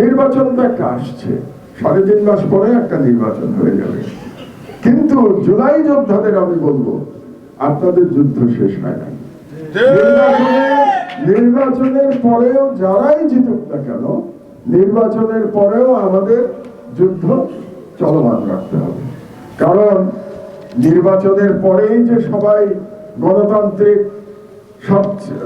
নির্বাচন তো একটা আসছে। সাড়ে তিন মাস পরে একটা নির্বাচন হয়ে যাবে। কিন্তু জুলাই যোদ্ধাদের আমি বলব, আপনাদের যুদ্ধ শেষ হয় নাই। নির্বাচনের পরেও যারাই জিতুক না কেন, নির্বাচনের পরেও আমাদের যুদ্ধ চলমান রাখতে হবে। কারণ নির্বাচনের পরেই যে সবাই গণতান্ত্রিক সব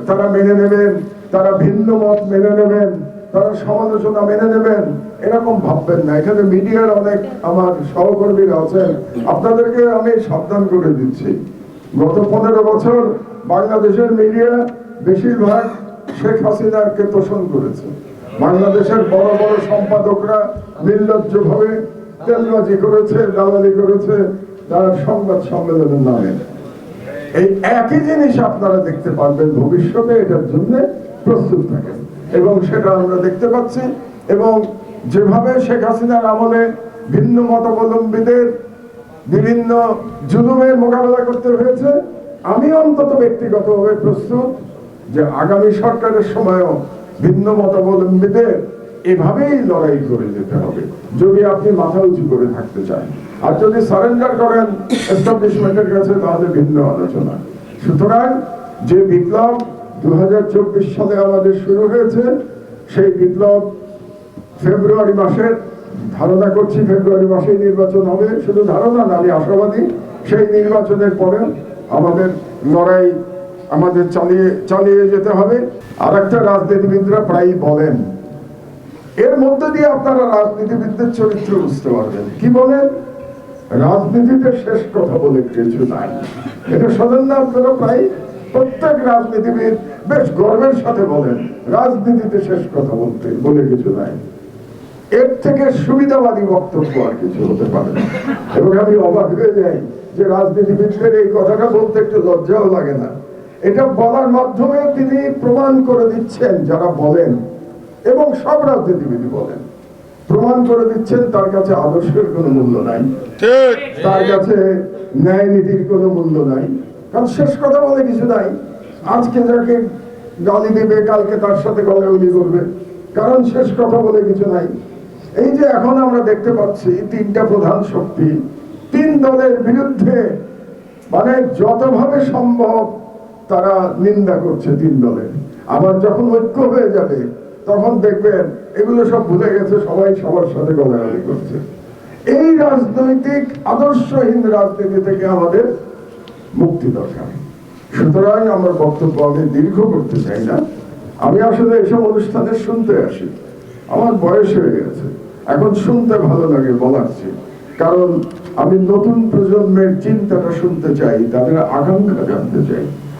তারা মেনে নেবেন, তারা ভিন্ন মত মেনে নেবেন তারা সমালোচনা মেনে নেবেন, এরকম ভাববেন না। এখানে মিডিয়ার অনেক আমার সহকর্মীরা আছেন। আপনাদেরকে আমি সাবধান করে দিচ্ছি। গত পনেরো বছর বাংলাদেশের মিডিয়া বেশিরভাগ শেখ হাসিনাকে তোষণ করেছে। বাংলাদেশের বড় বড় সম্পাদকরা নির্লজ্জ ভাবে তেলবাজি করেছে, দালালি করেছে, তার সংবাদ সম্মেলনের নামে। এই একই জিনিস আপনারা দেখতে পারবেন। ভবিষ্যতে এটার জন্য প্রস্তুত থাকেন। এবং সেটা আমরা দেখতে পাচ্ছি এবং যেভাবে শেখ হাসিনার আমলে ভিন্ন মতাবলম্বীদের বিভিন্ন জুলুমের মোকাবেলা করতে হয়েছে, আমি অন্তত ব্যক্তিগতভাবে প্রস্তুত যে আগামী সরকারের সময়ও ভিন্ন মতাবলম্বীদের এভাবেই লড়াই করে যেতে হবে, যদি আপনি মাথা উঁচু করে থাকতে চান। আর যদি সারেন্ডার করেন এস্টাবলিশমেন্টের কাছে তাহলে ভিন্ন আলোচনা। সুতরাং যে বিপ্লব দু হাজার চব্বিশ সালে আমাদের শুরু হয়েছে সেই বিপ্লব। ফেব্রুয়ারি মাসের ধারণা করছি ফেব্রুয়ারি মাসেই নির্বাচন হবে, শুধু ধারণা না, আমি আশাবাদী সেই নির্বাচনের পরে আমাদের লড়াই আমাদের চালিয়ে চালিয়ে যেতে হবে। আর একটা রাজনীতিবিদরা প্রায়ই বলেন, এর মধ্যে দিয়ে আপনারা রাজনীতিবিদদের চরিত্র বুঝতে পারবেন। কি বলেন? রাজনীতিতে শেষ কথা বলে কিছু নাই। এটা শোনেন না আপনারা প্রায় প্রত্যেক রাজনীতিবিদ বেশ গর্বের সাথে বলেন রাজনীতিতে শেষ কথা বলতে বলে কিছু নাই। এর থেকে সুবিধাবাদী বক্তব্য আর কিছু হতে পারে এবং আমি অবাক হয়ে যাই যে রাজনীতিবিদদের এই কথাটা বলতে একটু লজ্জাও লাগে না। এটা বলার মাধ্যমে তিনি প্রমাণ করে দিচ্ছেন যারা বলেন এবং সব রাজনীতিবিদ বলেন। প্রমাণ করে দিচ্ছেন তার কাছে আদর্শের কোনো মূল্য নাই। তার কাছে ন্যায় নীতির কোনো মূল্য নাই। কারণ শেষ কথা বলে কিছু নাই। আজকে যাকে গালি দেবে, কালকে তার সাথে গলাগলি করবে। কারণ শেষ কথা বলে কিছু নাই। এই যে এখন আমরা দেখতে পাচ্ছি, তিনটা প্রধান শক্তি। তিন দলের বিরুদ্ধে মানে যতভাবে সম্ভব তারা নিন্দা করছে তিন দলের আবার যখন ঐক্য হয়ে যাবে, তখন দেখবেন এগুলো সব ভুলে গেছে, সবাই সবার সাথে গলাগালি করছে। এই রাজনৈতিক, আদর্শহীন রাজনীতি থেকে আমাদের মুক্তি দরকার। সুতরাং আমার বক্তব্য আমি দীর্ঘ করতে চাই না। আমি আসলে এসব অনুষ্ঠানে শুনতে আসি। আমার বয়স হয়ে গেছে। এখন শুনতে ভালো লাগে বলার চেয়ে। কারণ আমি নতুন প্রজন্মের চিন্তাটা শুনতে চাই, তাদের আকাঙ্ক্ষা জানতে চাই।